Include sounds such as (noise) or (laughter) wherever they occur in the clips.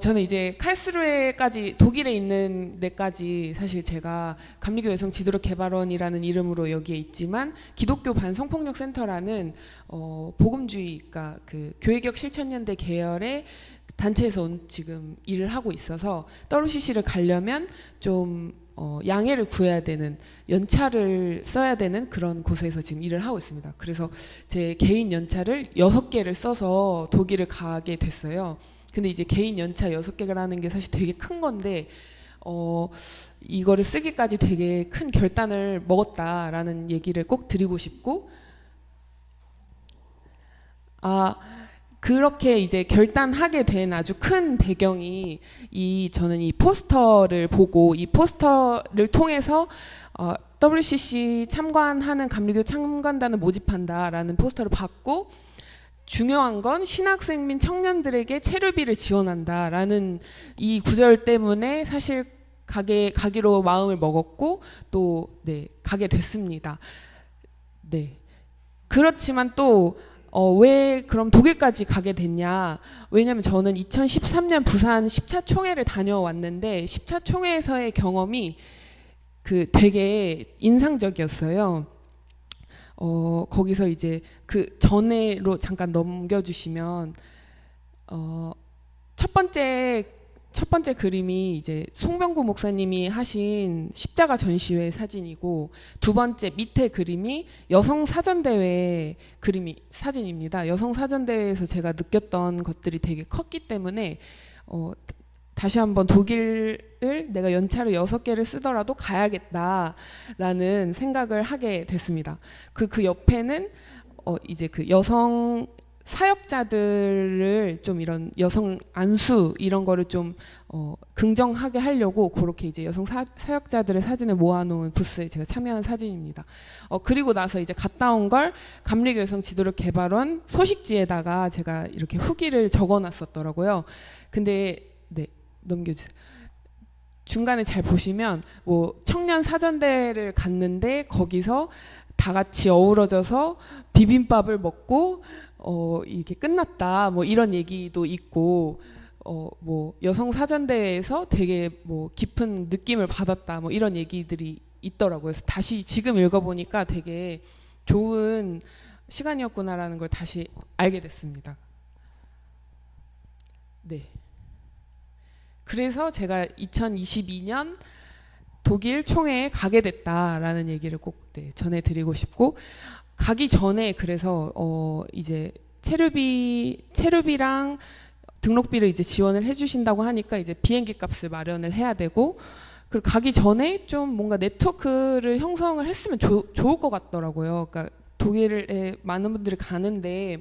저는 이제 칼스루에까지 독일에 있는 데까지 사실 제가 감리교 여성 지도력 개발원이라는 이름으로 여기에 있지만 기독교 반성폭력 센터라는 어, 복음주의, 그러니까 그 교회개혁 실천연대 계열의 단체에서 온 지금 일을 하고 있어서 WCC를 가려면 좀 어, 양해를 구해야 되는 연차를 써야 되는 그런 곳에서 지금 일을 하고 있습니다. 그래서 제 개인 연차를 여섯 개를 써서 독일을 가게 됐어요. 근데 이제 개인 연차 여섯 개라는 게 사실 되게 큰 건데 어 이거를 쓰기까지 되게 큰 결단을 먹었다라는 얘기를 꼭 드리고 싶고 아 그렇게 이제 결단하게 된 아주 큰 배경이 이 저는 이 포스터를 보고 이 포스터를 통해서 어, WCC 참관하는 감리교 참관단을 모집한다라는 포스터를 받고 중요한 건 신학생 및 청년들에게 체류비를 지원한다라는 이 구절 때문에 사실 가게 가기로 마음을 먹었고 또네 가게 됐습니다. 네 그렇지만 또 어, 왜 그럼 독일까지 가게 됐냐? 왜냐면 저는 2013년 부산 10차 총회를 다녀왔는데 10차 총회에서의 경험이 그 되게 인상적이었어요. 어, 거기서 이제 그 전에로 잠깐 넘겨주시면 어, 첫 번째 첫 번째 그림이 이제 송병구 목사님이 하신 십자가 전시회 사진이고 두 번째 밑에 그림이 여성 사전 대회 그림이 사진입니다. 여성 사전 대회에서 제가 느꼈던 것들이 되게 컸기 때문에 어, 다시 한번 독일을 내가 연차를 여섯 개를 쓰더라도 가야겠다라는 생각을 하게 됐습니다. 그 그 옆에는 어, 이제 그 여성 사역자들을 좀 이런 여성 안수 이런 거를 좀 어, 긍정하게 하려고 그렇게 이제 여성 사, 사역자들의 사진을 모아놓은 부스에 제가 참여한 사진입니다. 어, 그리고 나서 이제 갔다 온 걸 감리교 여성 지도력 개발원 소식지에다가 제가 이렇게 후기를 적어놨었더라고요. 근데 네 넘겨주세요. 중간에 잘 보시면 뭐 청년 사전대를 갔는데 거기서 다 같이 어우러져서 비빔밥을 먹고 어 이게 끝났다 뭐 이런 얘기도 있고 어뭐 여성 사전대에서 되게 뭐 깊은 느낌을 받았다 뭐 이런 얘기들이 있더라고요. 그래서 다시 지금 읽어보니까 되게 좋은 시간이었구나라는 걸 다시 알게 됐습니다. 네. 그래서 제가 2022년 독일 총회에 가게 됐다라는 얘기를 꼭 네, 전해드리고 싶고 가기 전에 그래서 어 이제 체류비 체류비랑 등록비를 이제 지원을 해주신다고 하니까 이제 비행기 값을 마련을 해야 되고 그리고 가기 전에 좀 뭔가 네트워크를 형성을 했으면 조, 좋을 것 같더라고요. 그러니까 독일에 많은 분들이 가는데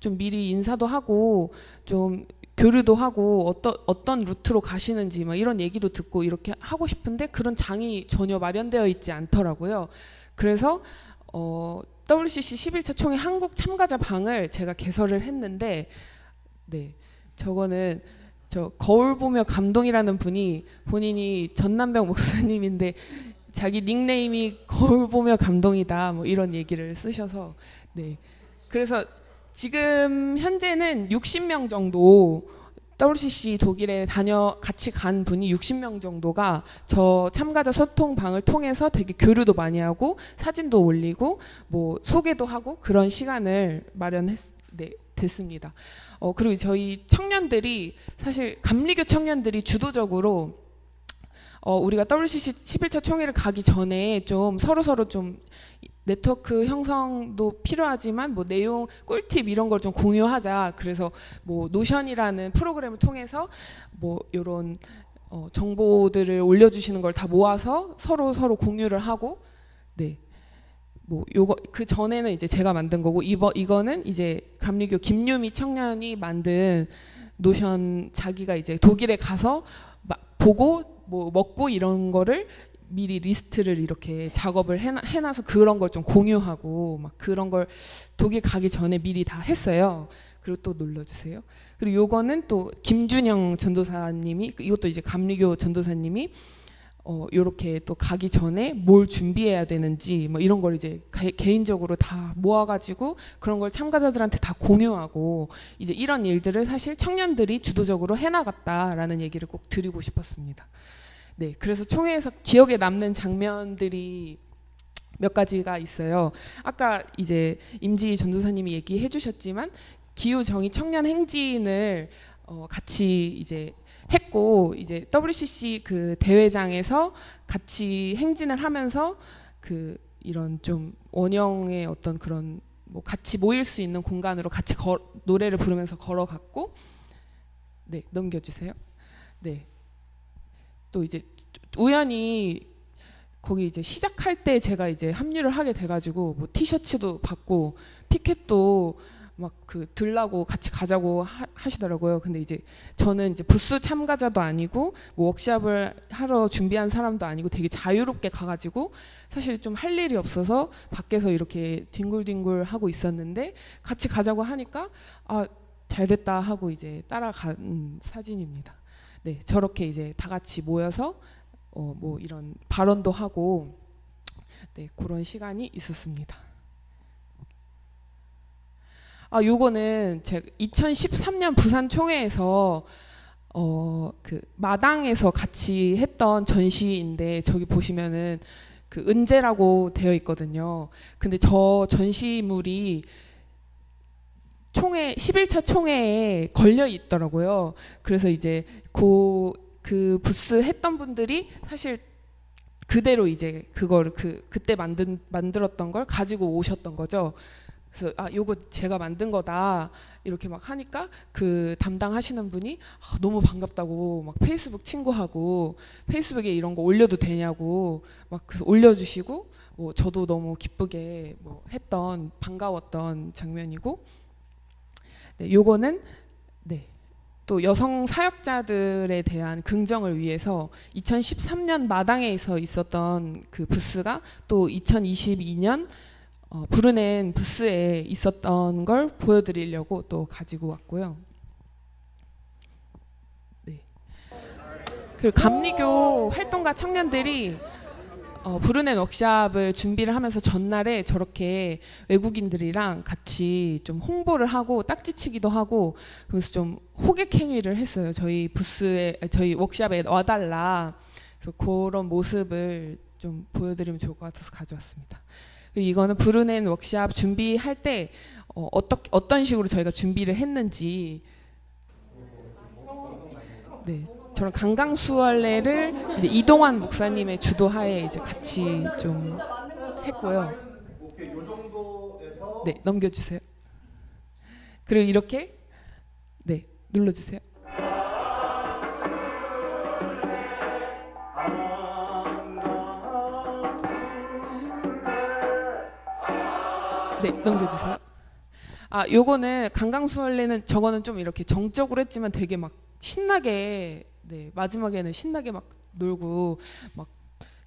좀 미리 인사도 하고 좀 교류도 하고 어떤 어떤 루트로 가시는지 막 이런 얘기도 듣고 이렇게 하고 싶은데 그런 장이 전혀 마련되어 있지 않더라고요. 그래서 어 WCC 11차 총회 한국 참가자 방을 제가 개설을 했는데 네 저거는 저 거울 보며 감동이라는 분이 본인이 전남병 목사님인데 자기 닉네임이 거울 보며 감동이다 뭐 이런 얘기를 쓰셔서 네 그래서 지금 현재는 60명 정도 WCC 독일에 다녀 같이 간 분이 60명 정도가 저 참가자 소통 방을 통해서 되게 교류도 많이 하고 사진도 올리고 뭐 소개도 하고 그런 시간을 마련했 네, 됐습니다. 어 그리고 저희 청년들이 사실 감리교 청년들이 주도적으로 어 우리가 WCC 11차 총회를 가기 전에 좀 서로 서로 좀 네트워크 형성도 필요하지만 뭐 내용 꿀팁 이런 걸 좀 공유하자. 그래서 뭐 노션이라는 프로그램을 통해서 뭐 이런 어, 정보들을 올려주시는 걸 다 모아서 서로 서로 공유를 하고 네. 뭐 요거 그 전에는 이제 제가 만든 거고 이거 이거는 이제 감리교 김유미 청년이 만든 노션 자기가 이제 독일에 가서 마, 보고 뭐 먹고 이런 거를 미리 리스트를 이렇게 작업을 해놔, 해놔 서 그런 걸 좀 공유하고 막 그런 걸 독일 가기 전에 미리 다 했어요. 그리고 또 눌러주세요. 그리고 요거는 또 김준영 전도사님이 이것도 이제 감리교 전도사님이 어 요렇게 또 가기 전에 뭘 준비해야 되는지 뭐 이런 걸 이제 개, 개인적으로 다 모아가지고 그런 걸 참가자들한테 다 공유하고 이제 이런 일들을 사실 청년들이 주도적으로 해나갔다라는 얘기를 꼭 드리고 싶었습니다. 네, 그래서 총회에서 기억에 남는 장면들이 몇 가지가 있어요. 아까 이제 임지 전도사님이 얘기해 주셨지만 기후 정의 청년 행진을 어 같이 이제 했고 이제 WCC 그 대회장에서 같이 행진을 하면서 그 이런 좀 원형의 어떤 그런 뭐 같이 모일 수 있는 공간으로 같이 걸, 노래를 부르면서 걸어갔고 네 넘겨주세요. 네. 또 이제 우연히 거기 이제 시작할 때 제가 이제 합류를 하게 돼가지고 뭐 티셔츠도 받고 피켓도 막 그 들라고 같이 가자고 하, 시더라고요 근데 이제 저는 이제 부스 참가자도 아니고 뭐 워크샵을 하러 준비한 사람도 아니고 되게 자유롭게 가가지고 사실 좀 할 일이 없어서 밖에서 이렇게 뒹굴뒹굴 하고 있었는데 같이 가자고 하니까 아 잘됐다 하고 이제 따라간 사진입니다. 네 저렇게 이제 다 같이 모여서 어 뭐 이런 발언도 하고 네 그런 시간이 있었습니다. 아 요거는 제가 2013년 부산 총회에서 어 그 마당에서 같이 했던 전시인데 저기 보시면은 그 은재라고 되어 있거든요. 근데 저 전시물이 총회 11차 총회에 걸려 있더라고요. 그래서 이제 그, 그 부스 했던 분들이 사실 그대로 이제 그걸 그 그때 만든 만들었던 걸 가지고 오셨던 거죠. 그래서 아 요거 제가 만든 거다 이렇게 막 하니까 그 담당하시는 분이 아, 너무 반갑다고 막 페이스북 친구하고 페이스북에 이런 거 올려도 되냐고 막 그래서 올려주시고 뭐 저도 너무 기쁘게 뭐 했던 반가웠던 장면이고 네 요거는 네. 또 여성 사역자들에 대한 긍정을 위해서 2013년 마당에서 있었던 그 부스가 또 2022년 어, 부르넨 부스에 있었던 걸 보여드리려고 또 가지고 왔고요. 네. 그 감리교 활동가 청년들이 어, 부르넨 워크샵을 준비를 하면서 전날에 저렇게 외국인들이랑 같이 좀 홍보를 하고 딱지치기도 하고 그래서 좀 호객 행위를 했어요. 저희 부스에 저희 워크샵에 와달라. 그래서 그런 모습을 좀 보여드리면 좋을 것 같아서 가져왔습니다. 그리고 이거는 부르넨 워크샵 준비할 때 어, 어떠, 어떤 식으로 저희가 준비를 했는지 네, 저는 강강수월래를 이제 이동환 목사님의 주도하에 이제 같이 좀 했고요. 네, 넘겨주세요. 그리고 이렇게 네 눌러주세요. 네, 넘겨주세요. 아, 요거는 강강수월래는 저거는 좀 이렇게 정적으로 했지만 되게 막 신나게 네 마지막에는 신나게 막 놀고 막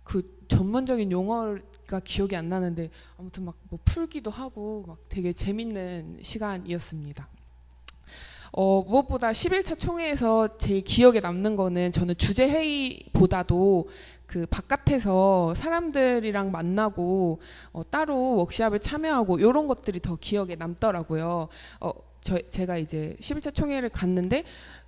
그 전문적인 용어가 기억이 안 나는데 아무튼 막 뭐 풀기도 하고 막 되게 재밌는 시간이었습니다. 어, 무엇보다 11차 총회에서 제일 기억에 남는 거는 저는 주제 회의보다도 그 바깥에서 사람들이랑 만나고 어, 따로 워크샵을 참여하고 이런 것들이 더 기억에 남더라고요. 어, 저, 제가 이제 11차 총회를 갔는데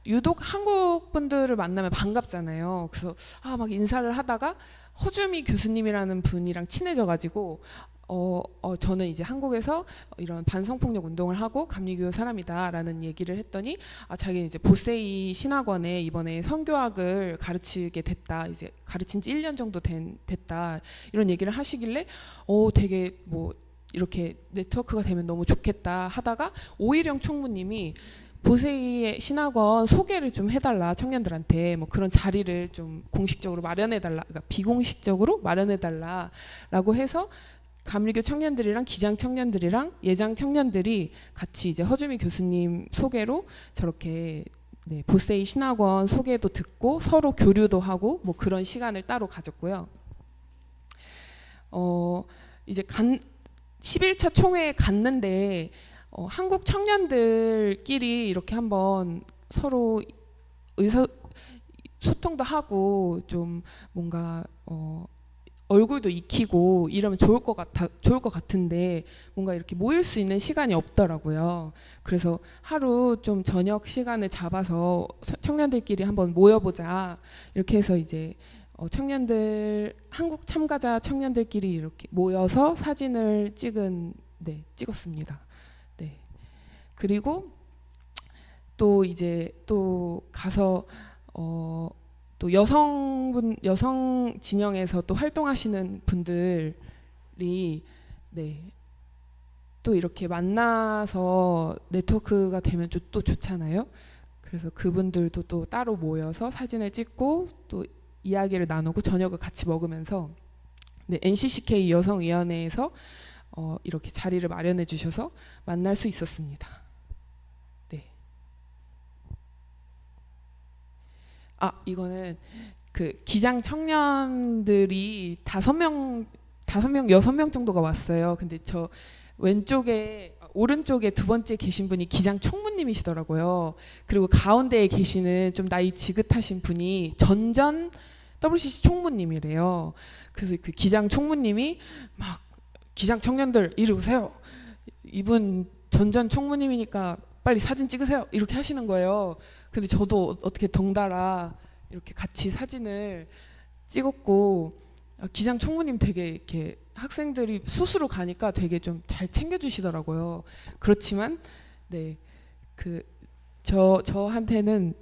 유독 한국 분들을 만나면 반갑잖아요. 그래서 아 막 인사를 하다가 허주미 교수님이라는 분이랑 친해져가지고 어, 어 저는 이제 한국에서 이런 반성폭력 운동을 하고 감리교회 사람이다라는 얘기를 했더니 아 자기는 이제 보세이 신학원에 이번에 선교학을 가르치게 됐다 이제 가르친 지 1년 정도 된, 됐다 이런 얘기를 하시길래 어 되게 뭐 이렇게 네트워크가 되면 너무 좋겠다 하다가 오일영 총무님이 보세이의 신학원 소개를 좀 해달라 청년들한테 뭐 그런 자리를 좀 공식적으로 마련해달라 그러니까 비공식적으로 마련해달라라고 해서 감리교 청년들이랑 기장 청년들이랑 예장 청년들이 같이 이제 허주미 교수님 소개로 저렇게 네, 보세이 신학원 소개도 듣고 서로 교류도 하고 뭐 그런 시간을 따로 가졌고요. 어 이제 간 11차 총회에 갔는데 어, 한국 청년들끼리 이렇게 한번 서로 의사 소통도 하고 좀 뭔가 어, 얼굴도 익히고 이러면 좋을 것 같아 좋을 것 같은데 뭔가 이렇게 모일 수 있는 시간이 없더라고요. 그래서 하루 좀 저녁 시간을 잡아서 서- 청년들끼리 한번 모여보자 이렇게 해서 이제 어, 청년들 한국 참가자 청년들끼리 이렇게 모여서 사진을 찍은 네 찍었습니다. 네 그리고 또 이제 또 가서 어, 또 여성분 여성 진영에서 또 활동하시는 분들이 네. 또 이렇게 만나서 네트워크가 되면 좀또 좋잖아요. 그래서 그분들도 또 따로 모여서 사진을 찍고 또 이야기를 나누고 저녁을 같이 먹으면서 네, NCCK 여성위원회에서 어, 이렇게 자리를 마련해 주셔서 만날 수 있었습니다. 네. 아 이거는 그 기장 청년들이 다섯 명 다섯 명 여섯 명 정도가 왔어요. 근데 저 왼쪽에 오른쪽에 두 번째 계신 분이 기장 총무님이시더라고요. 그리고 가운데에 계시는 좀 나이 지긋하신 분이 전전 WCC 총무님이래요. 그래서 그 기장 총무님이 막 기장 청년들 이리 오세요. 이분 전전 총무님이니까 빨리 사진 찍으세요. 이렇게 하시는 거예요. 근데 저도 어떻게 덩달아 이렇게 같이 사진을 찍었고 아, 기장 총무님 되게 이렇게 학생들이 수수로 가니까 되게 좀 잘 챙겨주시더라고요. 그렇지만 네 그 저 저한테는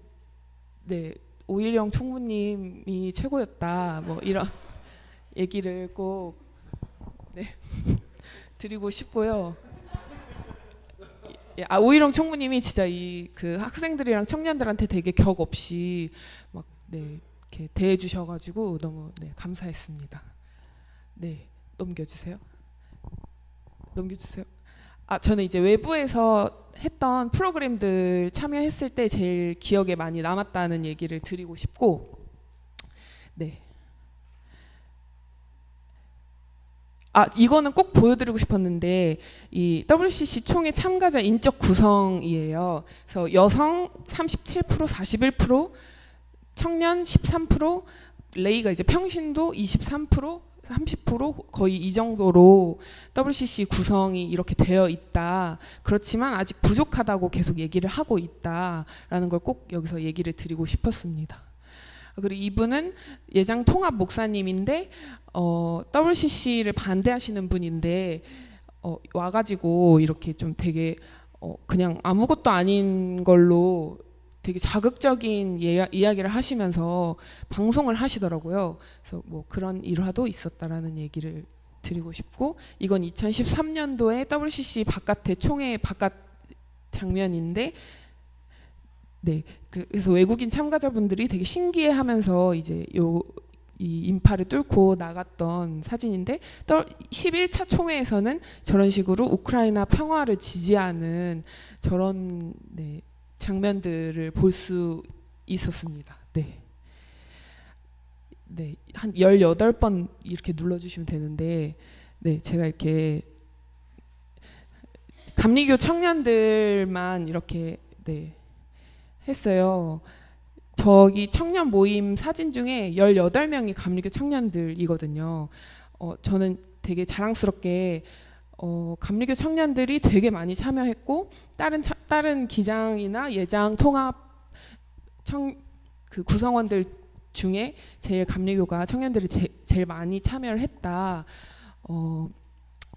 네 오일영 총무님이 최고였다 뭐 이런 (laughs) 얘기를 꼭 네, (laughs) 드리고 싶고요. 예, 아 오일영 총무님이 진짜 이 그 학생들이랑 청년들한테 되게 격 없이 막 네 이렇게 대해 주셔 가지고 너무 네, 감사했습니다. 네 넘겨 주세요. 넘겨 주세요. 아 저는 이제 외부에서 했던 프로그램들 참여했을 때 제일 기억에 많이 남았다는 얘기를 드리고 싶고 네. 아 이거는 꼭 보여드리고 싶었는데 이 WCC 총회 참가자 인적 구성이에요. 그래서 여성 37% 41% 청년 13% 레이가 이제 평신도 23% 30% 거의 이 정도로 WCC 구성이 이렇게 되어 있다. 그렇지만 아직 부족하다고 계속 얘기를 하고 있다라는 걸 꼭 여기서 얘기를 드리고 싶었습니다. 그리고 이분은 예장 통합 목사님인데 어, WCC를 반대하시는 분인데 어, 와가지고 이렇게 좀 되게 어, 그냥 아무것도 아닌 걸로 되게 자극적인 이야, 이야기를 하시면서 방송을 하시더라고요. 그래서 뭐 그런 일화도 있었다라는 얘기를 드리고 싶고 이건 2013년도에 WCC 바깥의 총회 바깥 장면인데 네 그- 그래서 외국인 참가자분들이 되게 신기해하면서 이제 요 이 인파를 뚫고 나갔던 사진인데 11차 총회에서는 저런 식으로 우크라이나 평화를 지지하는 저런 네, 장면들을 볼 수 있었습니다. 네. 네, 한 18번 이렇게 눌러 주시면 되는데 네, 제가 이렇게 감리교 청년들만 이렇게 네, 했어요. 저기 청년 모임 사진 중에 18명이 감리교 청년들이거든요. 어, 저는 되게 자랑스럽게 어, 감리교 청년들이 되게 많이 참여했고 다른 차- 다른 기장이나 예장 통합 청 그 구성원들 중에 제일 감리교가 청년들이 제, 제일 많이 참여를 했다. 어,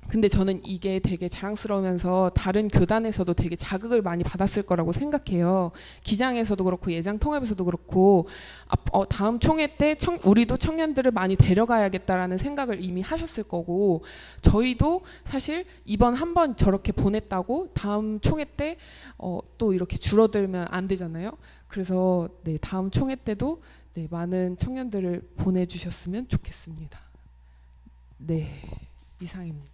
근데 저는 이게 되게 자랑스러우면서 다른 교단에서도 되게 자극을 많이 받았을 거라고 생각해요. 기장에서도 그렇고 예장 통합에서도 그렇고 아, 어, 다음 총회 때 청, 우리도 청년들을 많이 데려가야겠다라는 생각을 이미 하셨을 거고 저희도 사실 이번 한 번 저렇게 보냈다고 다음 총회 때 어, 또 이렇게 줄어들면 안 되잖아요. 그래서 네, 다음 총회 때도 네, 많은 청년들을 보내주셨으면 좋겠습니다. 네, 이상입니다.